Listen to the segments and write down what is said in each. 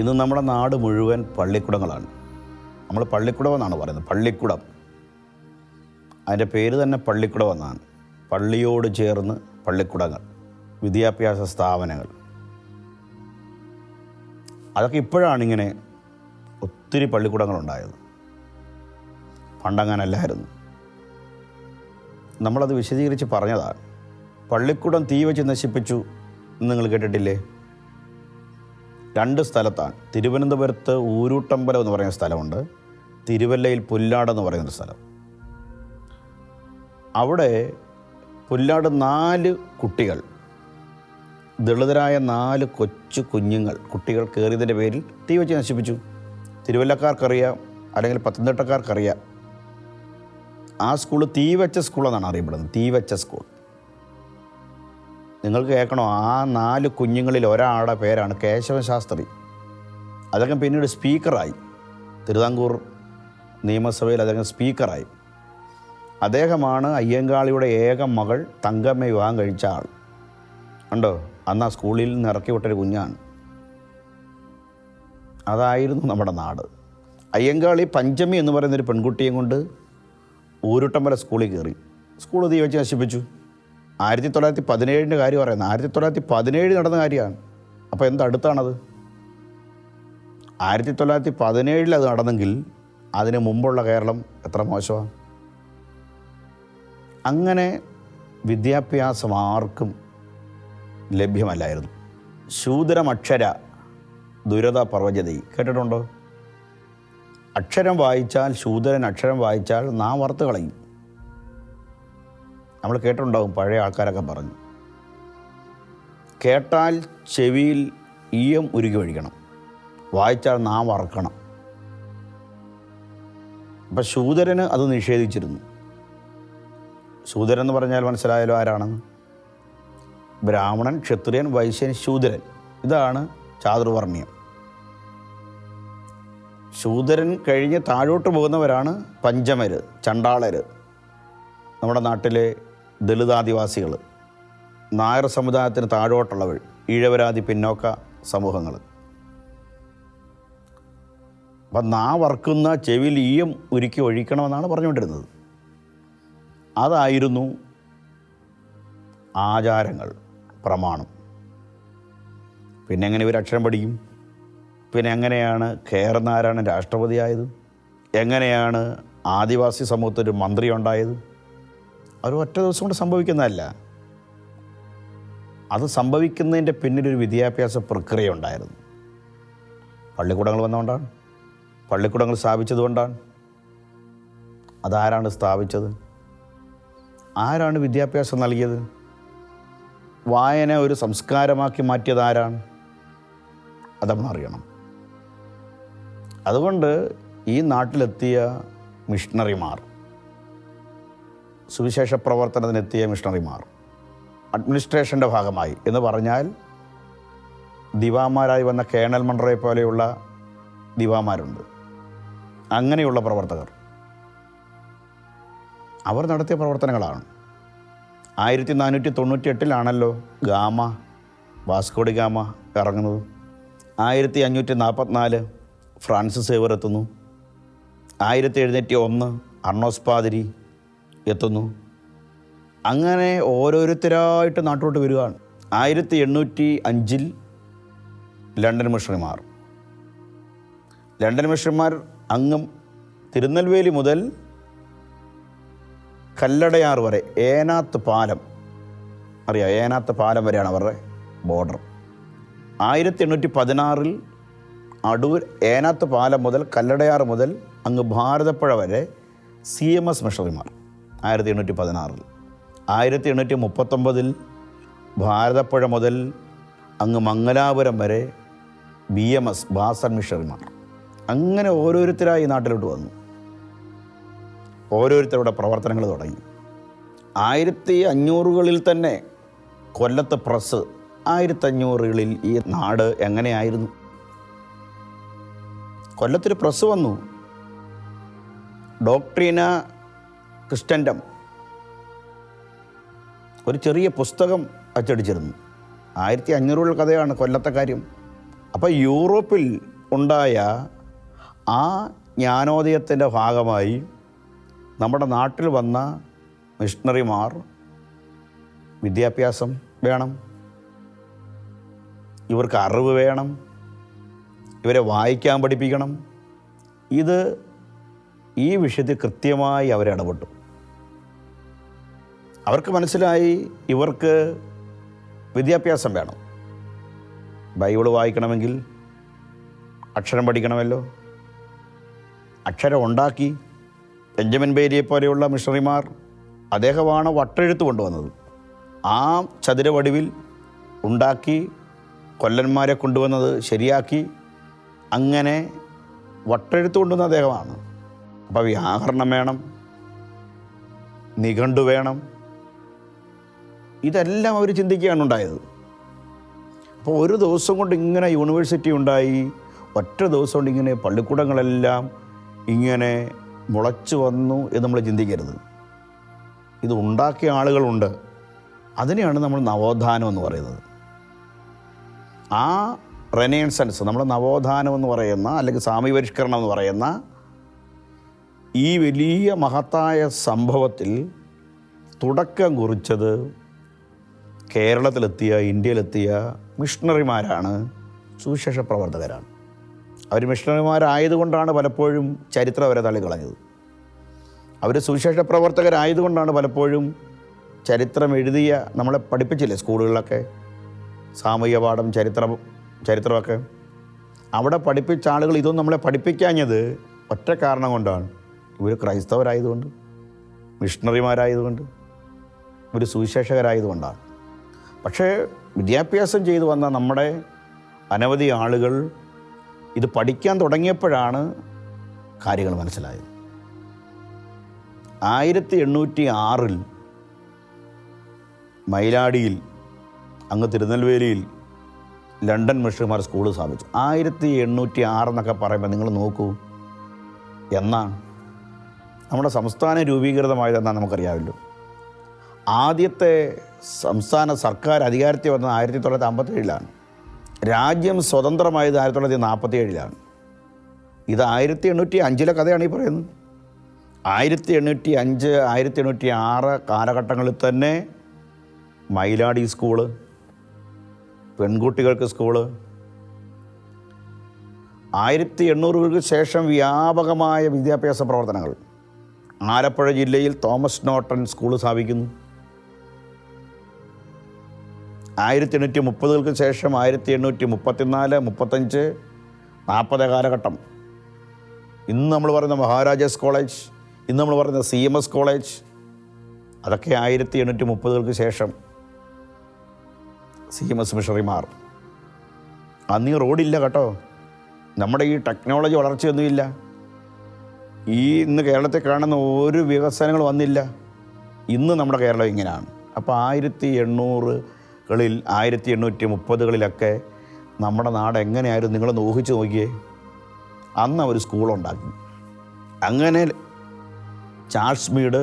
ഇന്ന് നമ്മുടെ നാട് മുഴുവൻ പള്ളിക്കുടങ്ങളാണ്. നമ്മൾ പള്ളിക്കുടം എന്നാണ് പറയുന്നത്. പള്ളിക്കുടം. അതിന്റെ പേര് തന്നെ പള്ളിക്കുടം എന്നാണ്. പള്ളിയോട് ചേർന്ന് പള്ളിക്കുടങ്ങൾ വിദ്യാഭ്യാസ സ്ഥാപനങ്ങൾ. അതൊക്കെ ഇപ്പോഴാണ് ഇങ്ങനെ ഒത്തിരി പള്ളിക്കൂടങ്ങളുണ്ടായത് പണ്ടങ്ങനല്ലായിരുന്നു. നമ്മളത് വിശദീകരിച്ച് പറഞ്ഞതാണ്. പള്ളിക്കൂടം തീ വെച്ച് നശിപ്പിച്ചു എന്ന് നിങ്ങൾ കേട്ടിട്ടില്ലേ? രണ്ട് സ്ഥലത്താണ്. തിരുവനന്തപുരത്ത് ഊരൂട്ടമ്പലം എന്ന് പറയുന്ന സ്ഥലമുണ്ട്. തിരുവല്ലയിൽ പുല്ലാട് എന്ന് പറയുന്നൊരു സ്ഥലം. അവിടെ പുല്ലാട് നാല് കുട്ടികൾ ദളിതരായ നാല് കൊച്ചു കുഞ്ഞുങ്ങൾ കുട്ടികൾ കയറിയതിന്റെ പേരിൽ തീ വെച്ച് നശിപ്പിച്ചു. തിരുവല്ലക്കാർക്കറിയാം അല്ലെങ്കിൽ പത്തനംതിട്ടക്കാർക്കറിയാം. ആ സ്കൂൾ തീ വെച്ച സ്കൂൾ എന്നാണ് അറിയപ്പെടുന്നത് തീ വെച്ച സ്കൂൾ. നിങ്ങൾക്ക് കേൾക്കണോ? ആ നാല് കുഞ്ഞുങ്ങളിൽ ഒരാളുടെ പേരാണ് കേശവൻ ശാസ്ത്രി. അദ്ദേഹം പിന്നീട് സ്പീക്കറായി. തിരുവിതാംകൂർ നിയമസഭയിൽ അദ്ദേഹം സ്പീക്കറായി. അദ്ദേഹമാണ് അയ്യങ്കാളിയുടെ ഏക മകൾ തങ്കമ്മ വിവാഹം കഴിച്ച ആൾ. ഉണ്ടോ അന്ന് ആ സ്കൂളിൽ നിന്ന് ഇറക്കി വിട്ടൊരു കുഞ്ഞാണ്. അതായിരുന്നു നമ്മുടെ നാട്. അയ്യങ്കാളി പഞ്ചമി എന്ന് പറയുന്നൊരു പെൺകുട്ടിയും കൊണ്ട് ഊരുട്ടമ്പല സ്കൂളിൽ കയറി. സ്കൂൾ തീ വെച്ച് നശിപ്പിച്ചു. ആയിരത്തി തൊള്ളായിരത്തി പതിനേഴിന്റെ കാര്യം പറയുന്നത്. ആയിരത്തി തൊള്ളായിരത്തി പതിനേഴ് നടന്ന കാര്യമാണ്. അപ്പോൾ എന്ത് അടുത്താണത്? ആയിരത്തി തൊള്ളായിരത്തി പതിനേഴിൽ അത് നടന്നെങ്കിൽ അതിന് മുമ്പുള്ള കേരളം എത്ര മോശമാണ്? അങ്ങനെ വിദ്യാഭ്യാസം ആർക്കും ലഭ്യമല്ലായിരുന്നു. ശൂദ്രമക്ഷര ദുരത പർവജതി കേട്ടിട്ടുണ്ടോ? അക്ഷരം വായിച്ചാൽ ശൂദ്രൻ അക്ഷരം വായിച്ചാൽ നാം വറുത്ത് കളയും. നമ്മൾ കേട്ടിട്ടുണ്ടാകും പഴയ ആൾക്കാരൊക്കെ പറഞ്ഞു. കേട്ടാൽ ചെവിയിൽ ഈയം ഉരുകി ഒഴിക്കണം. വായിച്ചാൽ നാം വറക്കണം. അപ്പം ശൂദരന് അത് നിഷേധിച്ചിരുന്നു. ശൂദരൻ എന്ന് പറഞ്ഞാൽ മനസ്സിലായാലോ ആരാണെന്ന് ബ്രാഹ്മണൻ ക്ഷത്രിയൻ വൈശ്യൻ ശൂദരൻ. ഇതാണ് ചാതുർവർണയം ശൂദരൻ കഴിഞ്ഞ് താഴോട്ട് പോകുന്നവരാണ് പഞ്ചമര് ചണ്ടാളര്. നമ്മുടെ നാട്ടിലെ ദളിതാദിവാസികൾ നായർ സമുദായത്തിന് താഴോട്ടുള്ളവർ ഈഴവരാതി പിന്നോക്ക സമൂഹങ്ങൾ അപ്പം നാ വറക്കുന്ന ചെവിയിൽ ഈയം ഉരുക്കി ഒഴിക്കണമെന്നാണ് പറഞ്ഞുകൊണ്ടിരുന്നത്. അതായിരുന്നു ആചാരങ്ങൾ പ്രമാണം. പിന്നെ എങ്ങനെ ഇവർ അക്ഷരം പഠിക്കും? പിന്നെ എങ്ങനെയാണ് കേരനാരായണൻ രാഷ്ട്രപതിയായത്? എങ്ങനെയാണ് ആദിവാസി സമൂഹത്തിൽ ഒരു മന്ത്രി ഉണ്ടായത് ഒരു ഒറ്റ ദിവസം കൊണ്ട് സംഭവിക്കുന്നതല്ല. അത് സംഭവിക്കുന്നതിന്റെ പിന്നിലൊരു വിദ്യാഭ്യാസ പ്രക്രിയ ഉണ്ടായിരുന്നു പള്ളിക്കൂടങ്ങൾ വന്നുകൊണ്ടാണ് പള്ളിക്കൂടങ്ങൾ സ്ഥാപിച്ചതുകൊണ്ടാണ്. അതാരാണ് സ്ഥാപിച്ചത്? ആരാണ് വിദ്യാഭ്യാസം നൽകിയത്? വായന ഒരു സംസ്കാരമാക്കി മാറ്റിയത് ആരാണ്? അത് അറിയണം. അതുകൊണ്ട് ഈ നാട്ടിലെത്തിയ മിഷണറിമാർ സുവിശേഷ പ്രവർത്തനത്തിനെത്തിയ മിഷണറിമാർ. അഡ്മിനിസ്ട്രേഷന്റെ ഭാഗമായി. എന്ന് പറഞ്ഞാൽ ദിവാമാരായി വന്ന കേണൽ മൺറോയെ പോലെയുള്ള ദിവാമാരുണ്ട്. അങ്ങനെയുള്ള പ്രവർത്തകർ. അവർ നടത്തിയ പ്രവർത്തനങ്ങളാണ്. ആയിരത്തി നാനൂറ്റി തൊണ്ണൂറ്റി എട്ടിലാണല്ലോ ഗാമ വാസ്കോഡി ഗാമ ഇറങ്ങുന്നത് ആയിരത്തി അഞ്ഞൂറ്റി നാൽപ്പത്തിനാല് ഫ്രാൻസിസ് സേവർ എത്തുന്നു. ആയിരത്തി എഴുന്നൂറ്റി ഒന്ന് അർണോസ് പാതിരി എത്തുന്നു. അങ്ങനെ ഓരോരുത്തരായിട്ട് നാട്ടിലോട്ട് വരികയാണ് ആയിരത്തി എണ്ണൂറ്റി അഞ്ചിൽ ലണ്ടൻ മിഷണറിമാർ. ലണ്ടൻ മിഷണറിമാർ അങ്ങും തിരുനെൽവേലി മുതൽ കല്ലടയാർ വരെ ഏനാത്ത് പാലം. അറിയാം ഏനാത്ത് പാലം വരെയാണ് അവരുടെ ബോർഡർ. ആയിരത്തി എണ്ണൂറ്റി പതിനാറിൽ അടൂർ ഏനാത്ത് പാലം മുതൽ കല്ലടയാർ മുതൽ അങ്ങ് ഭാരതപ്പുഴ വരെ സി എം എസ് മിഷണറിമാർ. ആയിരത്തി എണ്ണൂറ്റി പതിനാറിൽ ആയിരത്തി എണ്ണൂറ്റി മുപ്പത്തൊമ്പതിൽ ഭാരതപ്പുഴ മുതൽ അങ്ങ് മംഗലാപുരം വരെ ബി എം എസ് ബാസൻ മിഷർമാർ അങ്ങനെ ഓരോരുത്തരായി നാട്ടിലോട്ട് വന്നു. ഓരോരുത്തരുടെ പ്രവർത്തനങ്ങൾ തുടങ്ങി. ആയിരത്തി അഞ്ഞൂറുകളിൽ തന്നെ കൊല്ലത്ത് പ്രസ് ആയിരത്തി അഞ്ഞൂറുകളിൽ ഈ നാട് എങ്ങനെയായിരുന്നു? കൊല്ലത്തൊരു പ്രസ് വന്നു. ഡോക്ട്രീന ക്രിസ്റ്റന്റം ഒരു ചെറിയ പുസ്തകം അച്ചടിച്ചിരുന്നു. ആയിരത്തി അഞ്ഞൂറുകൾ കഥയാണ് കൊല്ലത്തെ കാര്യം. അപ്പോൾ യൂറോപ്പിൽ ഉണ്ടായ ആ ജ്ഞാനോദയത്തിന്റെ ഭാഗമായി നമ്മുടെ നാട്ടിൽ വന്ന മിഷണറിമാർ വിദ്യാഭ്യാസം വേണം. ഇവർക്ക് അറിവ് വേണം. ഇവരെ വായിക്കാൻ പഠിപ്പിക്കണം. ഇത് ഈ വിഷയത്തിൽ കൃത്യമായി അവരെ ഇടപെട്ടു. അവർക്ക് മനസ്സിലായി ഇവർക്ക് വിദ്യാഭ്യാസം വേണം. ബൈബിൾ വായിക്കണമെങ്കിൽ അക്ഷരം പഠിക്കണമല്ലോ. അക്ഷരം ഉണ്ടാക്കി ബെഞ്ചമിൻ ബേരിയെ പോലെയുള്ള മിഷണറിമാർ അദ്ദേഹമാണ് വട്ടെഴുത്ത് കൊണ്ടുവന്നത്. ആ ചതുരവടിവിൽ ഉണ്ടാക്കി കൊല്ലന്മാരെ കൊണ്ടുവന്നത് ശരിയാക്കി അങ്ങനെ വട്ടെഴുത്ത് കൊണ്ടുവന്ന അദ്ദേഹമാണ്. അപ്പോൾ വ്യാകരണം വേണം നിഘണ്ടു വേണം ഇതെല്ലാം അവർ ചിന്തിക്കുകയാണ് ഉണ്ടായത്. അപ്പോൾ ഒരു ദിവസം കൊണ്ട് ഇങ്ങനെ യൂണിവേഴ്സിറ്റി ഉണ്ടായി ഒറ്റ ദിവസം കൊണ്ട് ഇങ്ങനെ പള്ളിക്കൂടങ്ങളെല്ലാം ഇങ്ങനെ മുളച്ചു വന്നു എന്ന് നമ്മൾ ചിന്തിക്കരുത്. ഇത് ഉണ്ടാക്കിയ ആളുകളുണ്ട്. അതിനെയാണ് നമ്മൾ നവോത്ഥാനം എന്ന് പറയുന്നത്. ആ റെനേൺസൻസ് നമ്മൾ നവോത്ഥാനം എന്ന് പറയുന്ന അല്ലെങ്കിൽ സാമീപരിഷ്കരണം എന്ന് പറയുന്ന ഈ വലിയ മഹത്തായ സംഭവത്തിൽ തുടക്കം കുറിച്ചത് കേരളത്തിലെത്തിയ ഇന്ത്യയിലെത്തിയ മിഷണറിമാരാണ് സുവിശേഷ പ്രവർത്തകരാണ്. അവർ മിഷണറിമാരായതുകൊണ്ടാണ് പലപ്പോഴും ചരിത്രം അവരെ തള്ളിക്കളഞ്ഞത്. അവർ സുവിശേഷ പ്രവർത്തകരായതുകൊണ്ടാണ് പലപ്പോഴും ചരിത്രം എഴുതിയ നമ്മളെ പഠിപ്പിച്ചില്ലേ സ്കൂളുകളിലൊക്കെ? സാമൂഹിക പാഠം ചരിത്രം ചരിത്രമൊക്കെ? അവിടെ പഠിപ്പിച്ച ആളുകൾ ഇതൊന്നും നമ്മളെ പഠിപ്പിക്കാഞ്ഞത് ഒറ്റ കാരണം കൊണ്ടാണ്. ഇവർ ക്രൈസ്തവരായതുകൊണ്ട് മിഷണറിമാരായതുകൊണ്ട് ഒരു സുവിശേഷകരായതുകൊണ്ടാണ്. പക്ഷേ വിദ്യാഭ്യാസം ചെയ്തു വന്ന നമ്മുടെ അനവധി ആളുകൾ ഇത് പഠിക്കാൻ തുടങ്ങിയപ്പോഴാണ് കാര്യങ്ങൾ മനസ്സിലായത്. ആയിരത്തി എണ്ണൂറ്റി ആറിൽ മയിലാടിയിൽ അങ്ങ് തിരുനെൽവേലിയിൽ ലണ്ടൻ മിഷണറിമാർ സ്കൂൾ സ്ഥാപിച്ചു. ആയിരത്തി എണ്ണൂറ്റി ആറെന്നൊക്കെ പറയുമ്പോൾ നിങ്ങൾ നോക്കൂ എന്നാണ്. നമ്മുടെ സംസ്ഥാനം രൂപീകൃതമായതെന്നാണ് നമുക്കറിയാമല്ലോ. ആദ്യത്തെ സംസ്ഥാന സർക്കാർ അധികാരത്തിൽ വന്നത് ആയിരത്തി തൊള്ളായിരത്തി അമ്പത്തേഴിലാണ് രാജ്യം സ്വതന്ത്രമായത് ആയിരത്തി തൊള്ളായിരത്തി നാൽപ്പത്തി ഏഴിലാണ് ഇത് ആയിരത്തി എണ്ണൂറ്റി അഞ്ചിലെ കഥയാണ് ഈ പറയുന്നത്. ആയിരത്തി എണ്ണൂറ്റി അഞ്ച് ആയിരത്തി എണ്ണൂറ്റി ആറ് കാലഘട്ടങ്ങളിൽ തന്നെ മൈലാടി സ്കൂൾ പെൺകുട്ടികൾക്ക് സ്കൂൾ ആയിരത്തി എണ്ണൂറുകൾക്ക് ശേഷം വ്യാപകമായ വിദ്യാഭ്യാസ പ്രവർത്തനങ്ങൾ ആലപ്പുഴ ജില്ലയിൽ തോമസ് നോട്ടൺ സ്കൂൾ സ്ഥാപിക്കുന്നു. ആയിരത്തി എണ്ണൂറ്റി മുപ്പതുകൾക്ക് ശേഷം ആയിരത്തി എണ്ണൂറ്റി മുപ്പത്തിനാല് മുപ്പത്തഞ്ച് നാൽപ്പത് കാലഘട്ടം. ഇന്ന് നമ്മൾ പറയുന്ന മഹാരാജാസ് കോളേജ് ഇന്ന് നമ്മൾ പറയുന്ന സി എം എസ് കോളേജ് അതൊക്കെ ആയിരത്തി എണ്ണൂറ്റി മുപ്പതുകൾക്ക് ശേഷം സി എം എസ് മിഷണറിമാർ. അന്ന് ഈ റോഡില്ല കേട്ടോ. നമ്മുടെ ഈ ടെക്നോളജി വളർച്ചയൊന്നുമില്ല ഈ ഇന്ന് കേരളത്തിൽ കാണുന്ന ഒരു വികസനങ്ങൾ വന്നില്ല. ഇന്ന് നമ്മുടെ കേരളം ഇങ്ങനെയാണ്. അപ്പോൾ ആയിരത്തി എണ്ണൂറുകളിൽ ആയിരത്തി എണ്ണൂറ്റി മുപ്പതുകളിലൊക്കെ നമ്മുടെ നാട് എങ്ങനെയായിരുന്നു നിങ്ങൾ ഊഹിച്ച് നോക്കിയേ. അന്ന് അവർ സ്കൂളുണ്ടാക്കി. അങ്ങനെ ചാൾസ് മീഡ്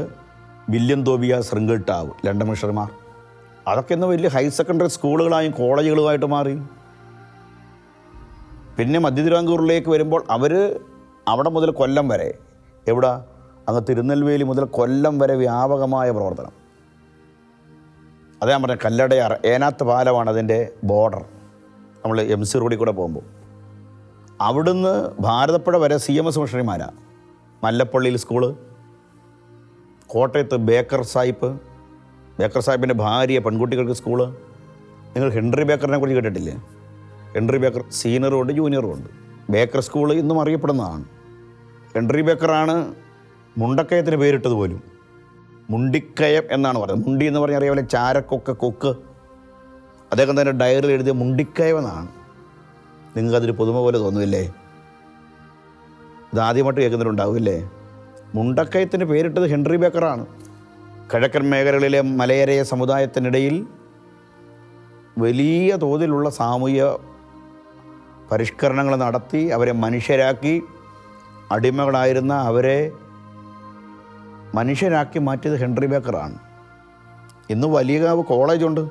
വില്യം തോബിയ ശൃംഗിട്ടാവ് ലണ്ടൻ മിഷണർമാർ അതൊക്കെ ഇന്ന് വലിയ ഹയർ സെക്കൻഡറി സ്കൂളുകളായും കോളേജുകളുമായിട്ട് മാറി. പിന്നെ മധ്യ തിരുവാങ്കൂറിലേക്ക് വരുമ്പോൾ അവർ അവിടെ മുതൽ കൊല്ലം വരെ എവിടെ? അങ്ങ് തിരുനെൽവേലി മുതൽ കൊല്ലം വരെ വ്യാപകമായ പ്രവർത്തനം. അതേ ഞാൻ പറഞ്ഞ കല്ലടയാർ ഏനാത്ത് പാലമാണ് അതിന്റെ ബോർഡർ. നമ്മൾ എം സി റോഡിൽ കൂടെ പോകുമ്പോൾ. അവിടുന്ന് ഭാരതപ്പുഴ വരെ സി എം എസ് മിഷണറിമാരാണ് മല്ലപ്പള്ളിയിൽ സ്കൂൾ കോട്ടയത്ത് ബേക്കർ സാഹിബ് ബേക്കർ സാഹിബിന്റെ ഭാര്യ പെൺകുട്ടികൾക്ക് സ്കൂൾ നിങ്ങൾ ഹെൻറി ബേക്കറിനെ കുറിച്ച് കേട്ടിട്ടില്ലേ? ഹെൻറി ബേക്കർ സീനിയറും ഉണ്ട് ജൂനിയറും ഉണ്ട്. ബേക്കർ സ്കൂൾ ഇന്നും അറിയപ്പെടുന്നതാണ്. ഹെൻറി ബേക്കറാണ് മുണ്ടക്കയത്തിന് പേരിട്ടത് പോലും. മുണ്ടിക്കയം എന്നാണ് പറയുന്നത്. മുണ്ടി എന്ന് പറഞ്ഞാൽ അറിയാമല്ലോ ചാരക്കൊക്കെ കൊക്ക്. അദ്ദേഹം തന്നെ ഡയറിയിൽ എഴുതിയ മുണ്ടിക്കയം എന്നാണ്. നിങ്ങൾക്കതൊരു പുതുമ പോലെ തോന്നുന്നില്ലേ ഇതാദ്യമായിട്ട് കേൾക്കുന്നുണ്ടാവില്ലേ മുണ്ടക്കയത്തിന് പേരിട്ടത് ഹെൻറി ബേക്കറാണ് കിഴക്കൻ മേഖലകളിലെ മലയരയ സമുദായത്തിനിടയിൽ വലിയ തോതിലുള്ള സാമൂഹ്യ പരിഷ്കരണങ്ങൾ നടത്തി അവരെ മനുഷ്യരാക്കി അടിമകളായിരുന്ന അവരെ മനുഷ്യരാക്കി മാറ്റിയത് ഹെൻറി ബേക്കറാണ്. ഇന്ന് വലിയകാവ് കോളേജുണ്ട്.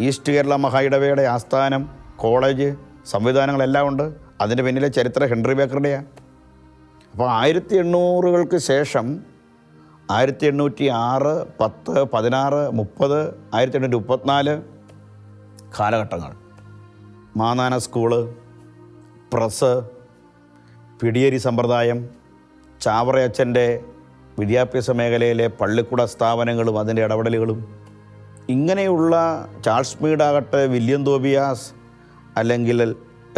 ഈസ്റ്റ് കേരള മഹായിടവയുടെ ആസ്ഥാനം കോളേജ് സംവിധാനങ്ങളെല്ലാം ഉണ്ട്. അതിന്റെ പിന്നിലെ ചരിത്രം ഹെൻറി ബേക്കറുടെയാണ് അപ്പോൾ ആയിരത്തി എണ്ണൂറുകൾക്ക് ശേഷം ആയിരത്തി എണ്ണൂറ്റി ആറ് പത്ത് പതിനാറ് മുപ്പത് ആയിരത്തി എണ്ണൂറ്റി മുപ്പത്തിനാല് കാലഘട്ടങ്ങൾ. മാനാന സ്കൂൾ പ്രസ് പിടിയേരി സമ്പ്രദായം ചാവറയച്ചന്റെ വിദ്യാഭ്യാസ മേഖലയിലെ പള്ളിക്കൂട സ്ഥാപനങ്ങളും അതിന്റെ ഇടപെടലുകളും ഇങ്ങനെയുള്ള ചാൾസ് മീഡാകട്ടെ വില്യം തോബിയാസ് അല്ലെങ്കിൽ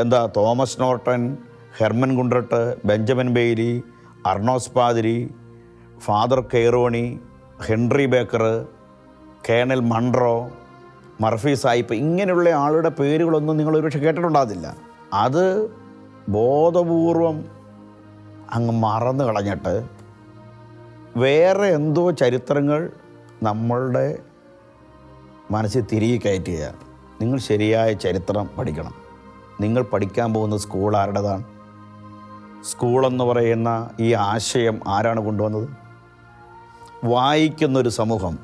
എന്താ Thomas Norton Hermann Gundert Benjamin Bailey Arnos പാതിരി father കെയറോണി Henry Baker colonel Munro Murphy സായിപ്പ് ഇങ്ങനെയുള്ള ആളുടെ പേരുകളൊന്നും നിങ്ങൾ ഒരുപക്ഷെ കേട്ടിട്ടുണ്ടാകില്ല അത് ബോധപൂർവം അങ്ങ് മറന്നു കളഞ്ഞിട്ട് വേറെ എന്തോ ചരിത്രങ്ങൾ നമ്മളുടെ മനസ്സിൽ തിരികെ കയറ്റുക നിങ്ങൾ ശരിയായ ചരിത്രം പഠിക്കണം. നിങ്ങൾ പഠിക്കാൻ പോകുന്ന സ്കൂൾ ആരുടേതാണ്? സ്കൂളെന്ന് പറയുന്ന ഈ ആശയം ആരാണ് കൊണ്ടുവന്നത്? വായിക്കുന്നൊരു സമൂഹം